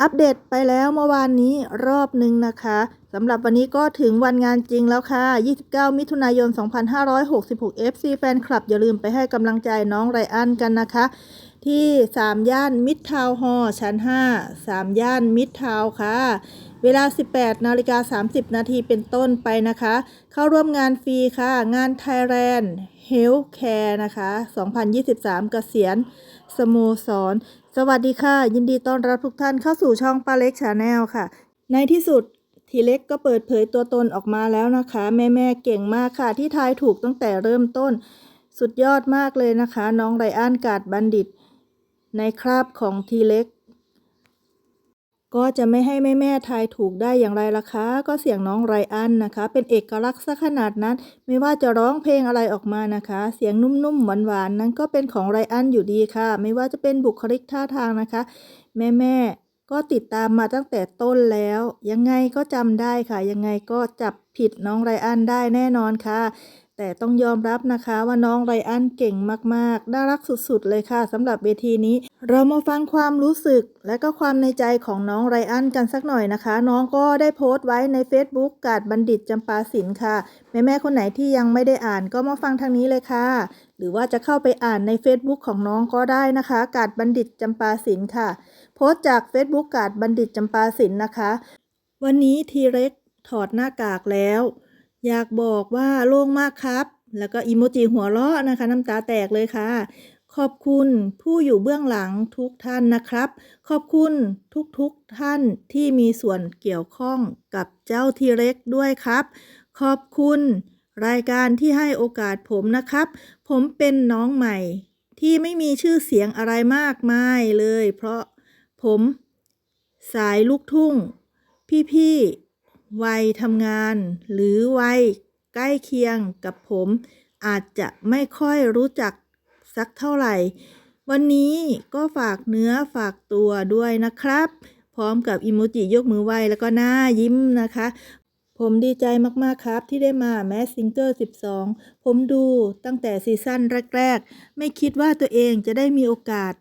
อัปเดตไปแล้วเมื่อวานนี้รอบหนึ่งนะคะสำหรับวันนี้ก็ถึงวันงานจริงแล้วค่ะ 29 มิถุนายน 2566 FC แฟนคลับ อย่าลืมไปให้กำลังใจน้องไรอันกันนะคะ ที่ 3 ย่านมิตรทาวฮอร์ชั้น 5 3 ย่านมิตรทาวค่ะ เวลา 18 นาฬิกา 30 นาทีเป็นต้นไปนะคะ เข้าร่วมงานฟรีค่ะ งาน Thailand Healthcare นะคะ 2023 เกษียณสโมสร สวัสดีค่ะ ยินดีต้อนรับทุกท่านเข้าสู่ช่องป้าเล็กชาแนลค่ะ ในที่สุดทีเล็กก็เปิดเผยตัวตนออกมาแล้วนะคะ แม่แม่ๆเก่งมากค่ะ ที่ทายถูกตั้งแต่เริ่มต้น สุดยอดมากเลยนะคะ น้องไรอันกาดบัณฑิต ในคราบของทีเล็ก ก็จะไม่ให้แม่แม่ทายถูกได้อย่างไรล่ะคะ ก็เสียงน้องไรอันนะคะ เป็นเอกลักษณ์ซะขนาดนั้น ไม่ว่าจะร้องเพลงอะไรออกมานะคะ เสียงนุ่มๆหวานๆนั้นก็เป็นของไรอันอยู่ดีค่ะ ไม่ว่าจะเป็นบุคลิกท่าทางนะคะ แม่แม่ก็ติดตามมาตั้งแต่ต้นแล้ว ยังไงก็จำได้ค่ะ ยังไงก็จับผิดน้องไรอันได้แน่นอนค่ะ แต่ต้องยอมรับนะคะว่าน้องไรอันเก่งมากๆ น่ารักสุดๆ เลยค่ะสำหรับเวทีนี้ เรามาฟังความรู้สึกและก็ความในใจของน้องไรอันกันสักหน่อยนะคะ น้องก็ได้โพสต์ไว้ใน Facebook กาดบัณฑิตจำปาสินค่ะ แม่ๆคนไหนที่ยังไม่ได้อ่านก็มาฟังทางนี้เลยค่ะ หรือว่าจะเข้าไปอ่านใน Facebook ของน้องก็ได้นะคะ กาดบัณฑิตจำปาสินค่ะ โพสต์จาก Facebook กาดบัณฑิตจำปาสินนะคะ วันนี้ทีเร็กถอดหน้ากากแล้ว อยากบอกว่าโล่งมากครับ แล้วก็อีโมจิหัวเราะนะคะ น้ำตาแตกเลยค่ะ ขอบคุณผู้อยู่เบื้องหลังทุกท่านนะครับ ขอบคุณทุกๆท่านที่มีส่วนเกี่ยวข้องกับเจ้าทีเร็กด้วยครับ ขอบคุณรายการที่ให้โอกาสผมนะครับ ผมเป็นน้องใหม่ที่ไม่มีชื่อเสียงอะไรมากมายเลย เพราะผมสายลูกทุ่ง พี่ๆ วัยทำงาน หรือวัยใกล้เคียงกับผม อาจจะไม่ค่อยรู้จักสักเท่าไหร่ วันนี้ก็ฝากเนื้อฝากตัวด้วยนะครับ พร้อมกับอิโมจิยกมือไหวแล้วก็หน้ายิ้มนะคะ ผมดีใจมาก ๆ ครับที่ได้มาแมสซิงเกอร์ 12 ผมดูตั้งแต่ซีซั่นแรก ๆ ไม่คิดว่าตัวเองจะได้มีโอกาส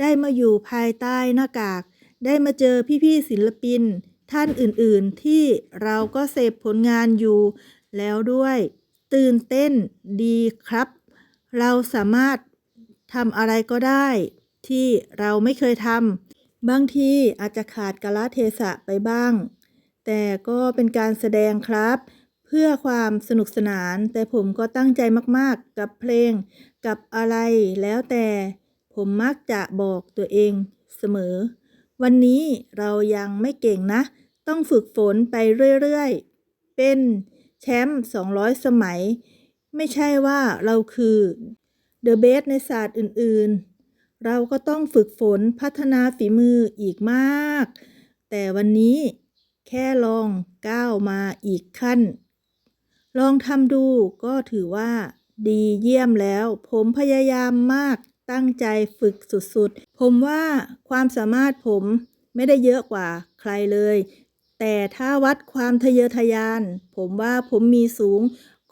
ได้มาอยู่ภายใต้หน้ากาก ได้มาเจอพี่ ๆ ศิลปิน ท่านอื่นๆ ที่เราก็เสพผลงานอยู่ แล้วด้วย ตื่นเต้นดีครับ เราสามารถทำอะไรก็ได้ ที่เราไม่เคยทำบางทีอาจจะขาดกาลเทศะไปบ้าง แต่ก็เป็นการแสดงครับเพื่อความสนุกสนานแต่ผมก็ตั้งใจมากๆ กับเพลง กับอะไรแล้วแต่ผมมักจะบอกตัวเองเสมอ วันนี้เรายังไม่เก่งนะ ต้องฝึกฝนไปเรื่อยๆ เป็นแชมป์ 200 สมัย ไม่ใช่ว่าเราคือเดอะเบสในศาสตร์อื่นๆ เราก็ต้องฝึกฝนพัฒนาฝีมืออีกมาก แต่วันนี้แค่ลองก้าวมาอีกขั้น ลองทำดูก็ถือว่าดีเยี่ยมแล้ว ผมพยายามมากตั้งใจฝึกสุดๆ ผมว่าความสามารถผมไม่ได้เยอะกว่าใครเลย แต่ถ้าวัดความทะเยอทะยาน ผมว่าผมมีสูง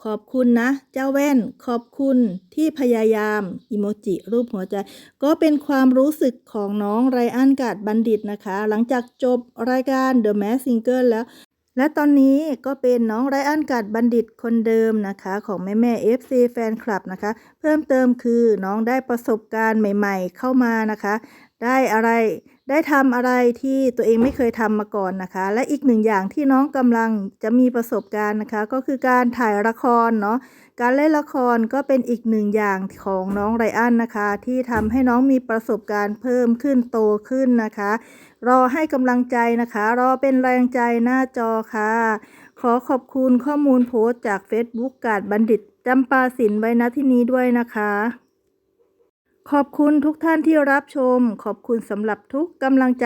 ขอบคุณนะ เจ้าแว่น ขอบคุณที่พยายามอิโมจิรูปหัวใจ ก็เป็นความรู้สึกของน้องไรอันกาดบัณฑิตนะคะ หลังจากจบรายการ The Mask Singer แล้วและตอนนี้ก็เป็นน้องไรอันกาดบัณฑิตคนเดิมนะคะ ของแม่แม่ FC แฟนคลับนะคะ เพิ่มเติมคือน้องได้ประสบการณ์ใหม่ ๆ เข้ามานะคะ ได้อะไร ได้ทำอะไรที่ตัวเองไม่เคยทำมาก่อนนะคะ และอีกหนึ่งอย่างที่น้องกำลังจะมีประสบการณ์นะคะ ก็คือการถ่ายละครเนาะการเล่นละครก็เป็นอีกหนึ่งอย่างของน้องไรอันนะคะ ที่ทำให้น้องมีประสบการณ์เพิ่มขึ้นโตขึ้นนะคะ รอให้กำลังใจนะคะ รอเป็นแรงใจหน้าจอค่ะ ขอขอบคุณข้อมูลโพสต์จาก Facebook กาดบัณฑิตจำปาสินไว้ณที่นี้ด้วยนะคะ ขอบคุณทุกท่านที่รับชม ขอบคุณสำหรับทุกกำลังใจ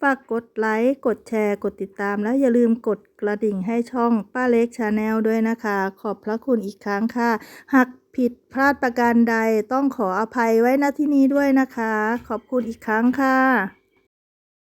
ฝากกดไลค์ กดแชร์ กดติดตาม และอย่าลืมกดกระดิ่งให้ช่องป้าเล็กชาแนลด้วยนะคะ ขอบพระคุณอีกครั้งค่ะ หากผิดพลาดประการใดต้องขออภัยไว้ณที่นี้ด้วยนะคะ ขอบคุณอีกครั้งค่ะ